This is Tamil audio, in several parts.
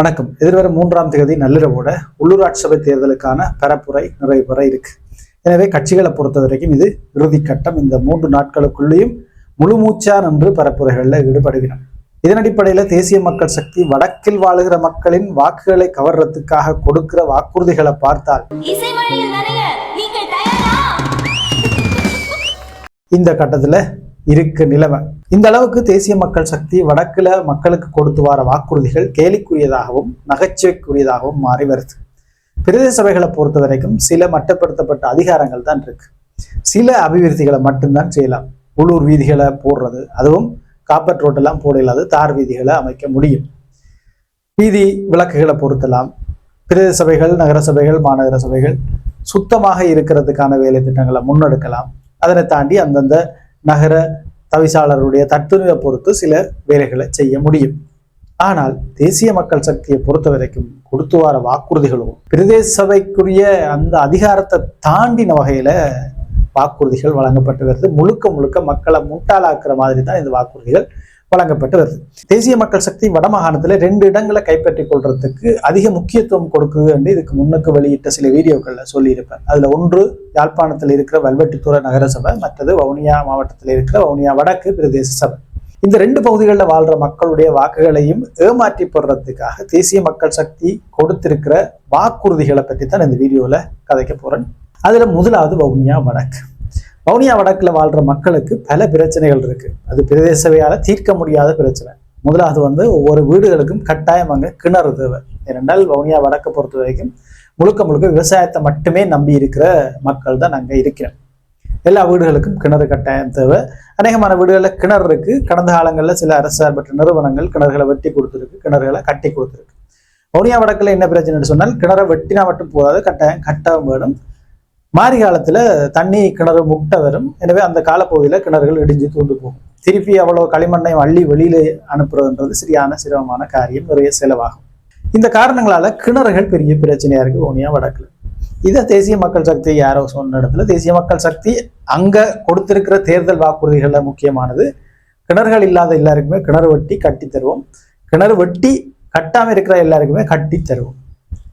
வணக்கம். எதிர்வரும் மூன்றாம் தேதி நள்ளிரவோட உள்ளூராட்சி சபை தேர்தலுக்கான பரப்புரை நிறைவு பெற இருக்கு. எனவே கட்சிகளை பொறுத்த வரைக்கும் இது இறுதிக்கட்டம் இந்த மூன்று நாட்களுக்குள்ளேயும் முழு மூச்சா நின்று பரப்புரைகளில் ஈடுபடுகிறோம். இதன் அடிப்படையில் தேசிய மக்கள் சக்தி வடக்கில் வாழுகிற மக்களின் வாக்குகளை கவர்றதுக்காக கொடுக்கிற வாக்குறுதிகளை பார்த்தால் இந்த கட்டத்துல இருக்கு நிலைமை இந்த அளவுக்கு தேசிய மக்கள் சக்தி வடக்குல மக்களுக்கு கொடுத்து வர வாக்குறுதிகள் கேலிக்குரியதாகவும் நகைச்சுவைக்குரியதாகவும் மாறி வருது. பிரதேச சபைகளை பொறுத்த வரைக்கும் சில மட்டப்படுத்தப்பட்ட அதிகாரங்கள் தான் இருக்கு. சில அபிவிருத்திகளை மட்டும்தான் செய்யலாம். உள்ளூர் வீதிகளை போடுறது அதுவும் காப்பர் ரோட்டெல்லாம் போட இல்லாது தார் வீதிகளை அமைக்க முடியும். வீதி விளக்குகளை பொருத்தலாம். பிரதேச சபைகள் நகர சபைகள் மாநகர சபைகள் சுத்தமாக இருக்கிறதுக்கான வேலை திட்டங்களை முன்னெடுக்கலாம். அதனை தாண்டி அந்தந்த நகர தவிசாளருடைய தத்துவத்தை பொறுத்து சில வேலைகளை செய்ய முடியும். ஆனால் தேசிய மக்கள் சக்தியை பொறுத்த வரைக்கும் கொடுத்து வர வாக்குறுதிகளும் பிரதேச சபைக்குரிய அந்த அதிகாரத்தை தாண்டின வகையில வாக்குறுதிகள் வழங்கப்பட்டு வருது. முழுக்க முழுக்க மக்களை முட்டாளாக்குற மாதிரி தான் இந்த வாக்குறுதிகள் வழங்கப்பட்டு வருது தேசிய மக்கள் சக்தி வடமாகாணத்தில் ரெண்டு இடங்களை கைப்பற்றிக் கொள்றதுக்கு அதிக முக்கியத்துவம் கொடுக்குது என்று இதுக்கு முன்னுக்கு வெளியிட்ட சில வீடியோக்களில் சொல்லியிருப்பேன். அதில் ஒன்று யாழ்ப்பாணத்தில் இருக்கிற வல்வெட்டித்துறை நகர சபை மற்றது வவுனியா மாவட்டத்தில் இருக்கிற வவுனியா வடக்கு பிரதேச சபை. இந்த ரெண்டு பகுதிகளில் வாழ்ற மக்களுடைய வாக்குகளையும் ஏமாற்றி போடுறதுக்காக தேசிய மக்கள் சக்தி கொடுத்திருக்கிற வாக்குறுதிகளை பற்றி தான் இந்த வீடியோவில் கதைக்க போகிறேன் அதில் முதலாவது வவுனியா வடக்கு. வவுனியா வடக்கில் வாழ்கிற மக்களுக்கு பல பிரச்சனைகள் இருக்குது அது பிரதேசவையால் தீர்க்க முடியாத பிரச்சனை. முதலாவது வந்து ஒவ்வொரு வீடுகளுக்கும் கட்டாயம் அங்கே கிணறு தேவை. ஏனென்றால் வவுனியா வடக்கை பொறுத்த வரைக்கும் முழுக்க முழுக்க விவசாயத்தை மட்டுமே நம்பி இருக்கிற மக்கள் தான் நாங்கள் இருக்கிறோம் எல்லா வீடுகளுக்கும் கிணறு கட்டாயம் தேவை. அநேகமான வீடுகளில் கிணறு இருக்குது கடந்த காலங்களில் சில அரசு சார்பற்ற நிறுவனங்கள் கிணறுகளை வெட்டி கொடுத்துருக்கு கிணறுகளை கட்டி கொடுத்துருக்கு. வவுனியா வடக்கில் என்ன பிரச்சனைன்னு சொன்னால் கிணறை வெட்டினா மட்டும் போதாது கட்டாயம் கட்டவும் வேணும். மாரி காலத்துல தண்ணி கிணறு முட்டை வரும். எனவே அந்த காலப்பகுதியில் கிணறுகள் இடிஞ்சு தூண்டு போகும். திருப்பி அவ்வளோ களிமண்ணையும் அள்ளி வெளியில அனுப்புறதுன்றது சரியான சிரமமான காரியம். நிறைய செலவாகும். இந்த காரணங்களால கிணறுகள் பெரிய பிரச்சனையா இருக்கு. வவுனியா வடக்குல. இதை தேசிய மக்கள் சக்தி யாரோ சொன்ன இடத்துல தேசிய மக்கள் சக்தி அங்க கொடுத்திருக்கிற தேர்தல் வாக்குறுதிகள்ல முக்கியமானது கிணறுகள் இல்லாத எல்லாருக்குமே கிணறு வெட்டி கட்டி தருவோம் கிணறு வெட்டி கட்டாம இருக்கிற எல்லாருக்குமே கட்டி தருவோம்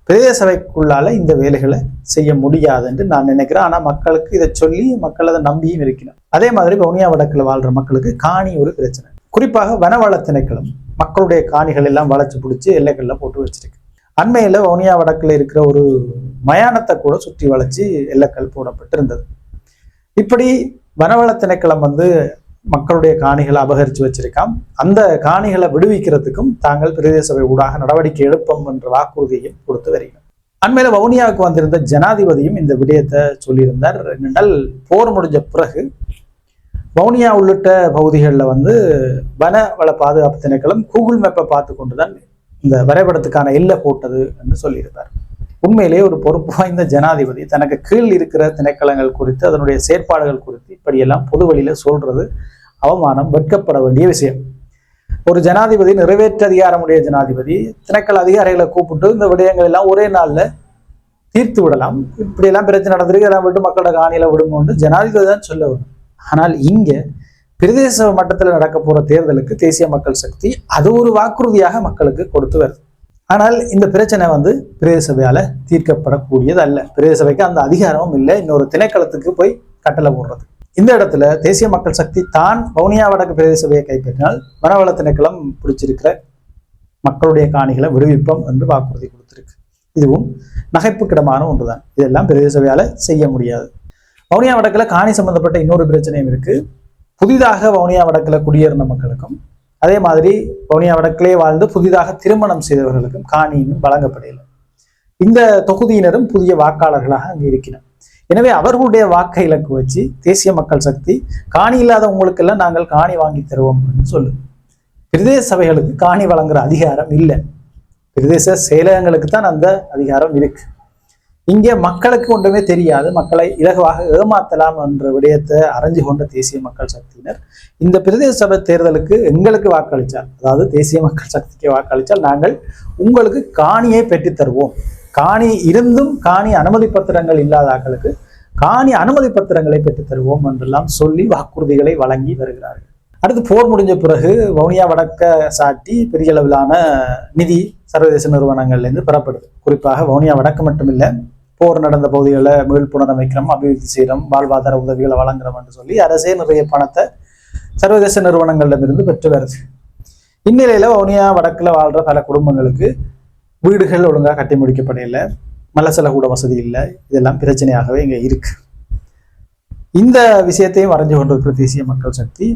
பிரதேச சபைக்குள்ளால இந்த வேலைகளை செய்ய முடியாது என்று நான் நினைக்கிறேன். ஆனா மக்களுக்கு இதை சொல்லி மக்கள் அதை நம்பியும் இருக்கணும் அதே மாதிரி வவுனியா வடக்குல வாழ்ற மக்களுக்கு காணி ஒரு பிரச்சனை. குறிப்பாக வனவள திணைக்களம் மக்களுடைய காணிகள் எல்லாம் வளைச்சு பிடிச்சி எல்லைகள்ல போட்டு வச்சிருக்கு. அண்மையில வவுனியா வடக்குல இருக்கிற ஒரு மயானத்தை கூட சுற்றி வளைச்சு எல்லைக்கல் போடப்பட்டிருந்தது. இப்படி வனவள திணைக்களம் வந்து மக்களுடைய காணிகளை அபகரித்து வச்சிருக்காம். அந்த காணிகளை விடுவிக்கிறதுக்கும் தாங்கள் பிரதேச சபை ஊடாக நடவடிக்கை எடுப்போம் என்ற வாக்குறுதியையும் கொடுத்து வருகிறோம். அண்மையில் வவுனியாவுக்கு வந்திருந்த ஜனாதிபதியும் இந்த விடயத்தை சொல்லியிருந்தார். என்னென்றால் போர் முடிஞ்ச பிறகு வவுனியா உள்ளிட்ட பகுதிகளில் வந்து வனவள பாதுகாப்பு திணைக்களம் கூகுள் மேப்பை பார்த்து கொண்டு தான் இந்த வரைபடத்துக்கான எல்லை போட்டது என்று சொல்லியிருந்தார். உண்மையிலேயே ஒரு பொறுப்பு வாய்ந்த ஜனாதிபதி தனக்கு கீழ் இருக்கிற திணைக்களங்கள் குறித்து அதனுடைய செயற்பாடுகள் குறித்து இப்படியெல்லாம் பொது வழியில சொல்றது அவமானம் வெட்கப்பட வேண்டிய விஷயம். ஒரு ஜனாதிபதி நிறைவேற்ற அதிகாரமுடைய ஜனாதிபதி திணைக்கள அதிகாரிகளை கூப்பிட்டு இந்த விடயங்கள் எல்லாம் ஒரே நாளில் தீர்த்து விடலாம். இப்படியெல்லாம் பிரச்சனை நடந்திருக்கு எல்லாம் விட்டு மக்களோட காணியில விடுமோன்னு ஜனாதிபதி தான் சொல்ல வரும் ஆனால் இங்க பிரதேச மட்டத்தில் நடக்க போற தேர்தலுக்கு தேசிய மக்கள் சக்தி அது ஒரு வாக்குறுதியாக மக்களுக்கு கொடுத்து வருது. ஆனால் இந்த பிரச்சனை வந்து பிரதேச சபையால தீர்க்கப்படக்கூடியது அல்ல பிரதேச சபைக்கு அந்த அதிகாரமும் இல்லை. இன்னொரு திணைக்களத்துக்கு போய் கட்டளை போடுறது. இந்த இடத்துல தேசிய மக்கள் சக்தி தான் வவுனியா வடக்கு பிரதேச சபையை கைப்பற்றினால் வனவள திணைக்களம் பிடிச்சிருக்கிற மக்களுடைய காணிகளை விடுவிப்போம் என்று வாக்குறுதி கொடுத்திருக்கு. இதுவும் நகைப்புக்கிடமான ஒன்றுதான். இதெல்லாம் பிரதேச சபையால செய்ய முடியாது. வவுனியா வடக்குல காணி சம்பந்தப்பட்ட இன்னொரு பிரச்சனையும் இருக்கு. புதிதாக வவுனியா வடக்குல குடியேறின மக்களுக்கும் அதே மாதிரி வவுனியா வடக்கிலே வாழ்ந்து புதிதாக திருமணம் செய்தவர்களுக்கும் காணி இன்னும் வழங்கப்படவில்லை இந்த தொகுதியினரும் புதிய வாக்காளர்களாக அங்கு இருக்கிறார். எனவே அவர்களுடைய வாக்கை இலக்கு வச்சு தேசிய மக்கள் சக்தி காணி இல்லாதவங்களுக்கெல்லாம் நாங்கள் காணி வாங்கி தருவோம் சொல்லு. பிரதேச சபைகளுக்கு காணி வழங்குற அதிகாரம் இல்லை. பிரதேச செயலகங்களுக்கு தான் அந்த அதிகாரம் இருக்கு. இங்கே மக்களுக்கு ஒன்றுமே தெரியாது. மக்களை இலகுவாக ஏமாத்தலாம் என்ற விடயத்தை அறிஞ்சு கொண்ட தேசிய மக்கள் சக்தியினர் இந்த பிரதேச சபை தேர்தலுக்கு எங்களுக்கு வாக்களித்தால் அதாவது தேசிய மக்கள் சக்திக்கு வாக்களித்தால் நாங்கள் உங்களுக்கு காணியை பெற்றுத் தருவோம். காணி இருந்தும் காணி அனுமதி பத்திரங்கள் இல்லாத ஆக்களுக்கு காணி அனுமதி பத்திரங்களை பெற்றுத் தருவோம் என்றெல்லாம் சொல்லி வாக்குறுதிகளை வழங்கி வருகிறார்கள். அடுத்து போர் முடிஞ்ச பிறகு வவுனியா வடக்க சாட்டி பெரிய அளவிலான நிதி சர்வதேச நிறுவனங்கள்லேருந்து பெறப்படுது. குறிப்பாக வவுனியா வடக்கு மட்டுமில்லை போர் நடந்த பகுதிகளை மீள் புனரமைக்கிறோம் அபிவிருத்தி செய்கிறோம் வாழ்வாதார உதவிகளை வழங்குறோம் என்று சொல்லி அரசே நிறைய பணத்தை சர்வதேச நிறுவனங்களிடமிருந்து பெற்று வருது. இந்நிலையில வவுனியா வடக்குல வாழ்ற பல குடும்பங்களுக்கு வீடுகள் ஒழுங்கா கட்டி முடிக்கப்படையில மலசல கூட வசதி இல்லை. இதெல்லாம் பிரச்சனையாகவே இங்க இருக்கு. இந்த விஷயத்தையும் வரைஞ்சு கொண்டிருக்கிற தேசிய மக்கள் சக்தி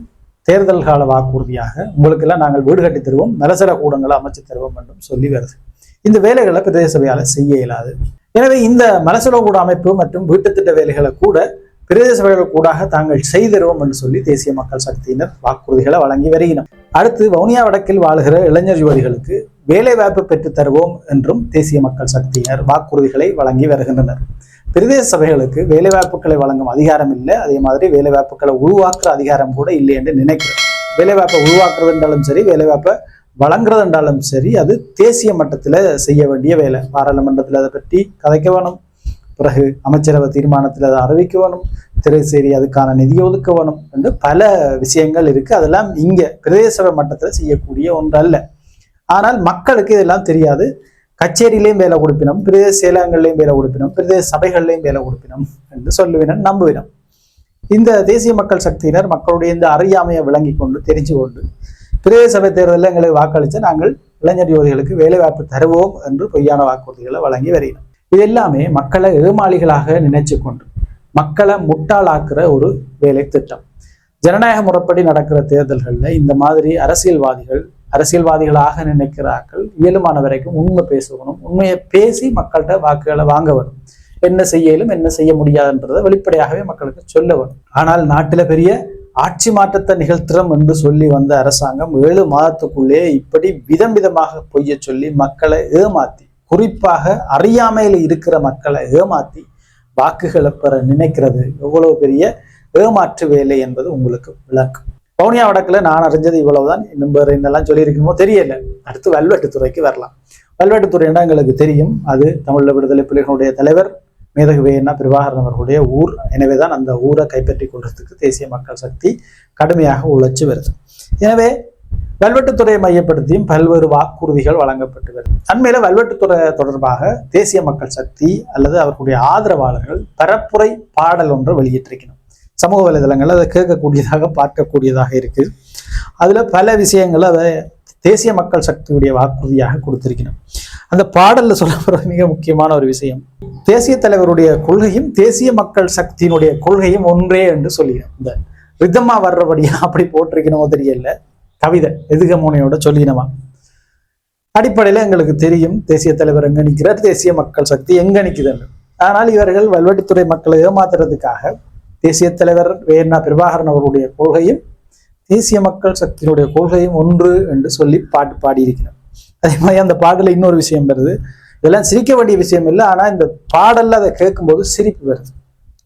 தேர்தல் கால வாக்குறுதியாக உங்களுக்கெல்லாம் நாங்கள் வீடு கட்டி தருவோம் மலசல கூடங்களை அமைச்சு தருவோம் என்றும் சொல்லி வருது. இந்த வேலைகளை பிரதேச சபையால் செய்ய இயலாது. எனவே இந்த மலசல கூட அமைப்பு மற்றும் வீட்டுத்திட்ட வேலைகளை கூட பிரதேச கூடாக தாங்கள் செய்திருவோம் என்று சொல்லி தேசிய மக்கள் சக்தியினர் வாக்குறுதிகளை வழங்கி வருகின்றனர். அடுத்து வவுனியா வடக்கில் வாழுகிற இளைஞர் யுவதிகளுக்கு வேலை வாய்ப்பு பெற்றுத் தருவோம் என்றும் தேசிய மக்கள் சக்தியினர் வாக்குறுதிகளை வழங்கி வருகின்றனர். பிரதேச சபைகளுக்கு வேலை வாய்ப்புகளை வழங்கும் அதிகாரம் இல்லை. அதே மாதிரி வேலை வாய்ப்புகளை உருவாக்குற அதிகாரம் கூட இல்லை என்று நினைக்கிறேன். வேலை வாய்ப்பை உருவாக்குறது என்றாலும் சரி வேலை வாய்ப்பை வழங்குறது என்றாலும் சரி அது தேசிய மட்டத்தில் செய்ய வேண்டிய வேலை. பாராளுமன்றத்தில் அதை பற்றி கதைக்க வேணும். பிறகு அமைச்சரவை தீர்மானத்தில் அதை அறிவிக்க வேணும் திரைசேரி அதுக்கான நிதி ஒதுக்க வேணும் என்று பல விஷயங்கள் இருக்கு. அதெல்லாம் இங்க பிரதேச சபை மட்டத்தில் செய்யக்கூடிய ஒன்று அல்ல ஆனால் மக்களுக்கு இதெல்லாம் தெரியாது. கச்சேரியிலையும் வேலை கொடுப்பினோம் பிரதேச செயலகங்கள்லையும் வேலை கொடுப்பினோம் பிரதேச சபைகள்லையும் வேலை கொடுப்பினோம் என்று சொல்லுவினோம் நம்புவினோம் இந்த தேசிய மக்கள் சக்தியினர் மக்களுடைய இந்த அறியாமையை விளங்கி கொண்டு தெரிஞ்சு கொண்டு பிரதேச சபை தேர்தலில் எங்களுக்கு வாக்களித்து நாங்கள் இளைஞர் யுவதிகளுக்கு வேலைவாய்ப்பு தருவோம் என்று பொய்யான வாக்குறுதிகளை வழங்கி வருகிறோம். இது எல்லாமே மக்களை ஏமாளிகளாக நினைச்சு கொண்டு மக்களை முட்டாளாக்குற ஒரு வேலை திட்டம் ஜனநாயக முறைப்படி நடக்கிற தேர்தல்களில் இந்த மாதிரி அரசியல்வாதிகள் அரசியல்வாதிகளாக நினைக்கிறார்கள். இயலுமான வரைக்கும் உண்மை பேசணும் உண்மையை பேசி மக்கள்கிட்ட வாக்குகளை வாங்க வேணும். என்ன செய்யலும் என்ன செய்ய முடியாதுன்றதை வெளிப்படையாகவே மக்களுக்கு சொல்ல வேணும். ஆனால் நாட்டில பெரிய ஆட்சி மாற்றத்தை நிகழ்த்துறோம் என்று சொல்லி வந்த அரசாங்கம் ஏழு மாதத்துக்குள்ளே இப்படி விதம் விதமாக பொய்ய சொல்லி மக்களை ஏமாத்தி குறிப்பாக அறியாமையில் இருக்கிற மக்களை ஏமாத்தி வாக்குகளை பெற நினைக்கிறது எவ்வளவு பெரிய ஏமாற்று வேலை என்பது உங்களுக்கு விளக்கும். வவுனியா வடக்கில் நான் அறிஞ்சது இவ்வளவுதான். இன்னும் வேறு என்னெல்லாம் சொல்லியிருக்கணுமோ தெரியல. அடுத்து வல்வெட்டுத்துறைக்கு வரலாம். வல்வெட்டுத்துறைன்னா எங்களுக்கு தெரியும்? அது தமிழ் விடுதலை புலிகளுடைய தலைவர் மேதகு வேணா பிரபாகரன் அவர்களுடைய ஊர். எனவே தான் அந்த ஊரை கைப்பற்றி கொள்றதுக்கு தேசிய மக்கள் சக்தி கடுமையாக உழைச்சி வருது. எனவே வல்வெட்டுத்துறையை மையப்படுத்தியும் பல்வேறு வாக்குறுதிகள் வழங்கப்பட்டு வருது. அண்மையில வல்வெட்டுத்துறை தொடர்பாக தேசிய மக்கள் சக்தி அல்லது அவர்களுடைய ஆதரவாளர்கள் பரப்புரை பாடல் ஒன்று வெளியிட்டிருக்கணும். சமூக வலைதளங்கள் அதை கேட்கக்கூடியதாக பார்க்கக்கூடியதாக இருக்கு. அதுல பல விஷயங்களை அதை தேசிய மக்கள் சக்தியுடைய வாக்குறுதியாக கொடுத்திருக்கணும். அந்த பாடல்ல சொல்லப்படுற மிக முக்கியமான ஒரு விஷயம். தேசிய தலைவருடைய கொள்கையும் தேசிய மக்கள் சக்தியினுடைய கொள்கையும் ஒன்றே என்று சொல்லிடும் இந்த ரிதமா வர்றபடியா அப்படி போட்டிருக்கணுமோ தெரியல. கவிதை எதுகமோனியோட சொல்லினவா? அடிப்படையில எங்களுக்கு தெரியும் தேசிய தலைவர் எங்க நிற்கிறார் தேசிய மக்கள் சக்தி எங்க நிற்குதுன்னு ஆனால் இவர்கள் வல்வெட்டித்துறை மக்களை ஏமாத்துறதுக்காக தேசிய தலைவர் வேணா பிரபாகரன் அவருடைய கொள்கையும் தேசிய மக்கள் சக்தியினுடைய கொள்கையும் ஒன்று என்று சொல்லி பாட்டு பாடியிருக்கிறார். அதே மாதிரி அந்த பாடல இன்னொரு விஷயம் வருது. இதெல்லாம் சிரிக்க வேண்டிய விஷயம் இல்லை ஆனா இந்த பாடல்ல அதை கேட்கும்போது சிரிப்பு வருது.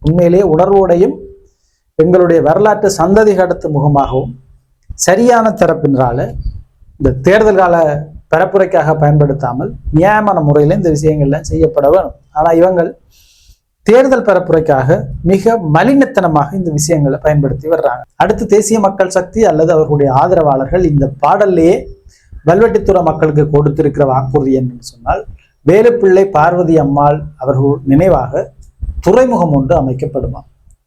உண்மையிலேயே உணர்வோடையும் எங்களுடைய வரலாற்று சந்ததி கடத்து முகமாகவும் சரியான தரப்பினரால இந்த தேர்தல் கால பரப்புரைக்காக பயன்படுத்தாமல் நியாயமான முறையில் இந்த விஷயங்கள்லாம் செய்யப்பட வேணும். ஆனா இவங்கள் தேர்தல் பரப்புரைக்காக மிக மலினத்தனமாக இந்த விஷயங்களை பயன்படுத்தி வர்றாங்க. அடுத்து தேசிய மக்கள் சக்தி அல்லது அவர்களுடைய ஆதரவாளர்கள் இந்த பாடல்லையே வல்வெட்டித்துறை மக்களுக்கு கொடுத்திருக்கிற வாக்குறுதி என்னன்னு சொன்னால் வேலுப்பிள்ளை பார்வதி அம்மாள் அவர்கள் நினைவாக துறைமுகம் ஒன்று அமைக்கப்படுமா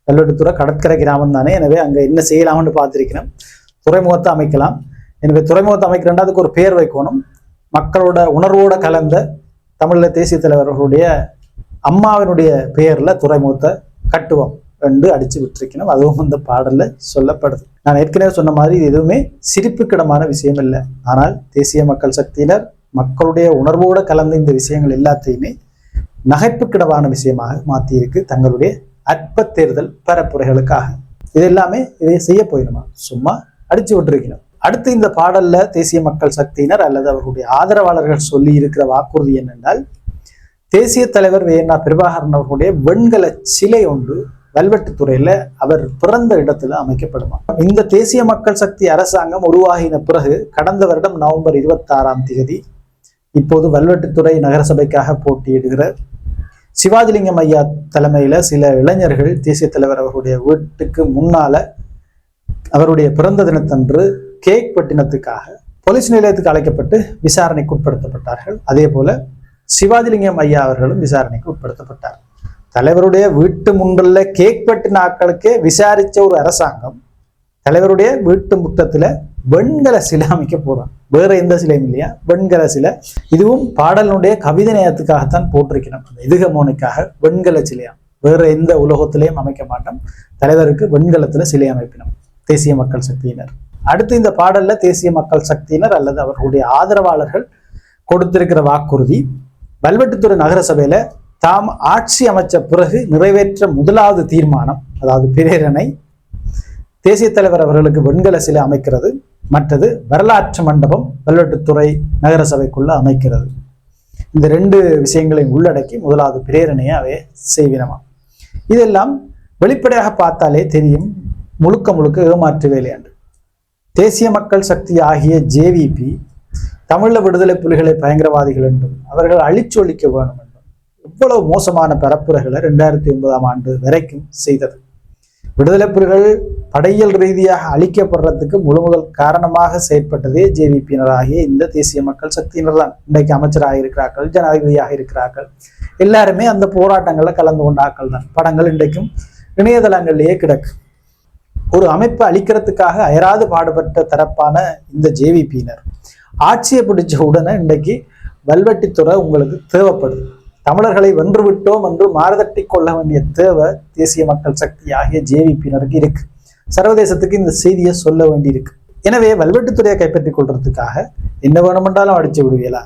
வல்வெட்டித்துறை கடற்கரை கிராமம் தானே எனவே அங்க என்ன செய்யலாம்னு பார்த்திருக்கிறேன் துறைமுகத்தை அமைக்கலாம். எனவே துறைமுகத்தை அமைக்க அதுக்கு ஒரு பேர் வைக்கணும். மக்களோட உணர்வோட கலந்த தமிழ்ல தேசிய தலைவர்களுடைய அம்மாவினுடைய பெயர்ல துறைமுகத்தை கட்டுவோம் என்று அடிச்சு விட்டுருக்கணும். அதுவும் இந்த பாடல்ல சொல்லப்படுது. நான் ஏற்கனவே சொன்ன மாதிரி இது எதுவுமே சிரிப்புக்கிடமான விஷயம் இல்லை. ஆனால் தேசிய மக்கள் சக்தியினர் மக்களுடைய உணர்வோடு கலந்த இந்த விஷயங்கள் எல்லாத்தையுமே நகைப்புக்கிடமான விஷயமாக மாற்றியிருக்கு தங்களுடைய அற்ப தேர்தல் பரப்புரைகளுக்காக. இது எல்லாமே இதை செய்ய போயிடுமா? சும்மா அடிச்சு விட்டுருக்கணும். அடுத்து இந்த பாடல்ல தேசிய மக்கள் சக்தியினர் அல்லது அவர்களுடைய ஆதரவாளர்கள் சொல்லி இருக்கிற வாக்குறுதி என்னென்றால் தேசிய தலைவர் வேணா பிரபாகரன் அவர்களுடைய வெண்கல சிலை ஒன்று வல்வெட்டுத்துறையில அவர் பிறந்த இடத்துல அமைக்கப்படுமா? இந்த தேசிய மக்கள் சக்தி அரசாங்கம் உருவாகின பிறகு கடந்த வருடம் நவம்பர் இருபத்தி ஆறாம் தேதி இப்போது வல்வெட்டுத்துறை நகரசபைக்காக போட்டியிடுகிற சிவாஜிலிங்கம் ஐயா தலைமையில சில இளைஞர்கள் தேசிய தலைவர் அவர்களுடைய வீட்டுக்கு முன்னால அவருடைய பிறந்த தினத்தன்று கேக் பட்டினத்துக்காக போலீஸ் நிலையத்துக்கு அழைக்கப்பட்டு விசாரணைக்கு உட்படுத்தப்பட்டார்கள். அதே போல சிவாஜிலிங்கம் ஐயா அவர்களும் விசாரணைக்கு உட்படுத்தப்பட்டார். தலைவருடைய வீட்டு முன்றுள்ள கேக் பட்டின ஆட்களுக்கே விசாரிச்ச ஒரு அரசாங்கம் தலைவருடைய வீட்டு முற்றத்துல வெண்கல சிலை அமைக்க போறான். வேற எந்த சிலையும் இல்லையா? வெண்கல சிலை. இதுவும் பாடலினுடைய கவிதை நேயத்துக்காகத்தான் போட்டிருக்கணும் அந்த இதுகமோனிக்காக வெண்கல சிலையா வேற எந்த உலகத்திலையும் அமைக்க மாட்டோம். தலைவருக்கு வெண்கலத்துல சிலை அமைப்பினோம். தேசிய மக்கள் சக்தியினர். அடுத்து இந்த பாடல்ல தேசிய மக்கள் சக்தியினர் அல்லது அவர்களுடைய ஆதரவாளர்கள் கொடுத்திருக்கிற வாக்குறுதி வல்வெட்டுத்துறை நகரசபையில தாம் ஆட்சி அமைச்ச பிறகு நிறைவேற்ற முதலாவது தீர்மானம் அதாவது பிரேரணை தேசிய தலைவர் அவர்களுக்கு வெண்கல சிலை அமைக்கிறது. மற்றது வரலாற்று மண்டபம் வல்வெட்டுத்துறை நகரசபைக்குள்ள அமைக்கிறது. இந்த ரெண்டு விஷயங்களையும் உள்ளடக்கி முதலாவது பிரேரணையை அவை செய்வினமா. இதெல்லாம் வெளிப்படையாக பார்த்தாலே தெரியும் முழுக்க முழுக்க ஏமாற்று வேலையாண்டு தேசிய மக்கள் சக்தி ஆகிய ஜேவிபி தமிழ விடுதலை புலிகளை பயங்கரவாதிகள் என்றும் அவர்கள் அழிச்சொழிக்க வேணும் என்றும் இவ்வளவு மோசமான பரப்புரைகளை ரெண்டாயிரத்தி ஒன்பதாம் ஆண்டு வரைக்கும் செய்தது. விடுதலை புலிகள் படையியல் ரீதியாக அழிக்கப்படுறதுக்கு முழு முதல் காரணமாக செயற்பட்டதே ஜேவிபியினராகிய இந்த தேசிய மக்கள் சக்தியினர் தான். இன்றைக்கு அமைச்சராக இருக்கிறார்கள் ஜனாதிபதியாக இருக்கிறார்கள். எல்லாருமே அந்த போராட்டங்களில் கலந்து கொண்ட தான். படங்கள் இன்றைக்கும் இணையதளங்களிலேயே கிடக்கு. ஒரு அமைப்பை அழிக்கிறதுக்காக அயராது பாடுபட்ட தரப்பான இந்த ஜேவிபியினர். ஆட்சியை பிடிச்ச உடனே இன்றைக்கு வல்வெட்டித்துறை உங்களுக்கு தேவைப்படுது. தமிழர்களை வென்று விட்டோம் என்று மாறுதட்டி கொள்ள வேண்டிய தேவை தேசிய மக்கள் சக்தி ஆகிய ஜேவிபியினருக்கு இருக்கு. சர்வதேசத்துக்கு இந்த செய்தியை சொல்ல வேண்டியிருக்கு. எனவே வல்வெட்டுத்துறையை கைப்பற்றிக் கொள்றதுக்காக என்ன வேணுமென்றாலும் அடிச்சு விடுவீங்களா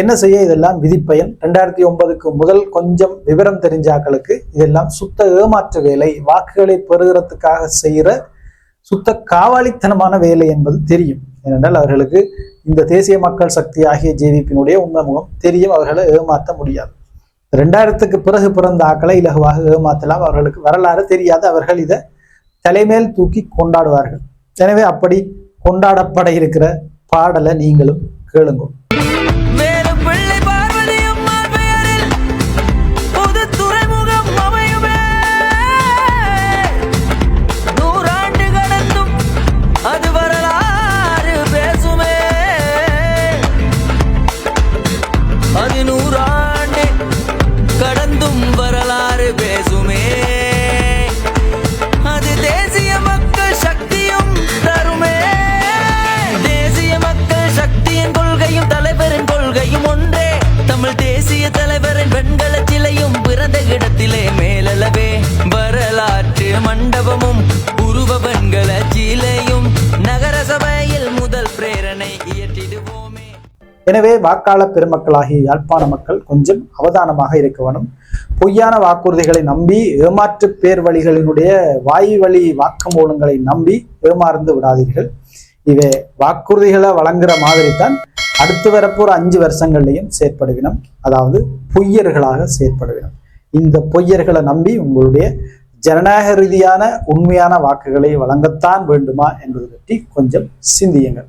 என்ன செய்ய இதெல்லாம் விதிப்பயன்? ரெண்டாயிரத்தி ஒன்பதுக்கு முதல் கொஞ்சம் விவரம் தெரிஞ்ச ஆக்களுக்கு இதெல்லாம் சுத்த ஏமாற்று வேலை வாக்குகளை பெறுகிறதுக்காக செய்கிற சுத்த காவாலித்தனமான வேலை என்பது தெரியும். ஏனென்றால் அவர்களுக்கு இந்த தேசிய மக்கள் சக்தி ஆகிய ஜேவிபியினுடைய உண்மை முகம் தெரியும் அவர்களை ஏமாற்ற முடியாது. ரெண்டாயிரத்துக்கு பிறகு பிறந்த ஆக்களை இலகுவாக ஏமாத்தலாம் அவர்களுக்கு வரலாறு தெரியாது அவர்கள் இதை தலைமேல் தூக்கி கொண்டாடுவார்கள். எனவே அப்படி கொண்டாடப்பட இருக்கிற பாடலை நீங்களும் கேளுங்க. மண்டபமும் உருவ வெண்கல நகர சபையில் முதல் பிரேரணை இயற்றிடுவோமே. எனவே வாக்காளர் பெருமக்களாகிய யாழ்ப்பாண மக்கள் கொஞ்சம் அவதானமாக இருக்க வேணும். பொய்யான வாக்குறுதிகளை நம்பி ஏமாற்று பேர் வழிகளினுடைய வாய் வழி வாக்குமூலங்களை நம்பி ஏமாறந்து விடாதீர்கள். இவை வாக்குறுதிகளை வழங்குற மாதிரி தான் அடுத்து வரப்போற அஞ்சு வருஷங்கள்லையும் செயற்படுவினம். அதாவது பொய்யர்களாக செயற்படுவினம். இந்த பொய்யர்களை நம்பி உங்களுடைய ஜனநாயக ரீதியான உண்மையான வாக்குகளை வழங்கத்தான் வேண்டுமா என்பது பற்றி கொஞ்சம் சிந்தியுங்கள்.